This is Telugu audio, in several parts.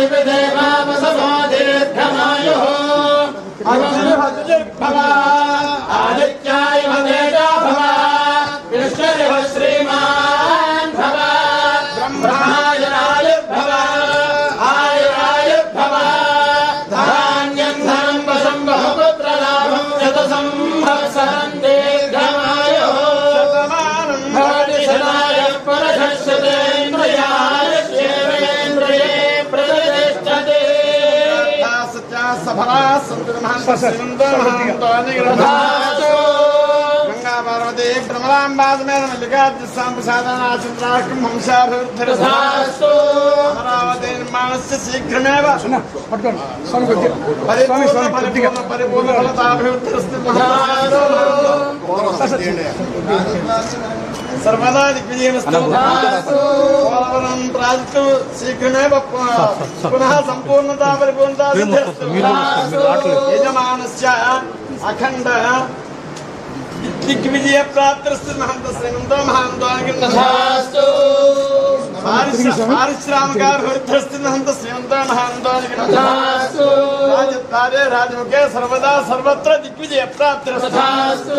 दिवसे वाम समाधेर्घमायुः अवहृहत्युभवा సఫలా గంగాపార్వతే ప్రమలాంబాదమే మల్లికార్జుసాంప్రసాదనాచంద్రాకం హంసాభివృద్ధిరసారావతే నిర్మాణస్య శీఘ్రమేవ పరిపూర్ణ పరిపూర్ణ పరిపూర్ణ ఫలతాభివృద్ధిరస్తి మహారాజో సర్వదా దిగ్విజయమస్తవరం ప్రాజెక్టు శీఘ్రమే పునః సంపూర్ణత పరిపూర్ణత యజమానస్య అఖండ దిగ్విజయ ప్రాప్తిస్తు మహంత శ్రీమంతో మహాంతానికి పారిశ్రామికాభివృద్ధిస్తు మహంత శ్రీమంతో మహాంతానికి రాజముఖే సర్వదా సర్వత్ర దిగ్విజయ ప్రాప్తిస్తు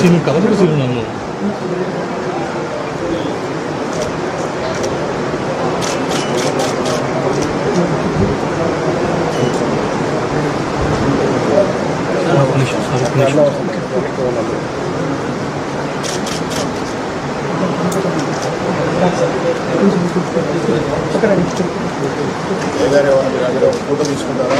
Sinir kalacak mı sinir anlamı? Sarı güneş, sarı güneş. Photo తీసుకుంటారా?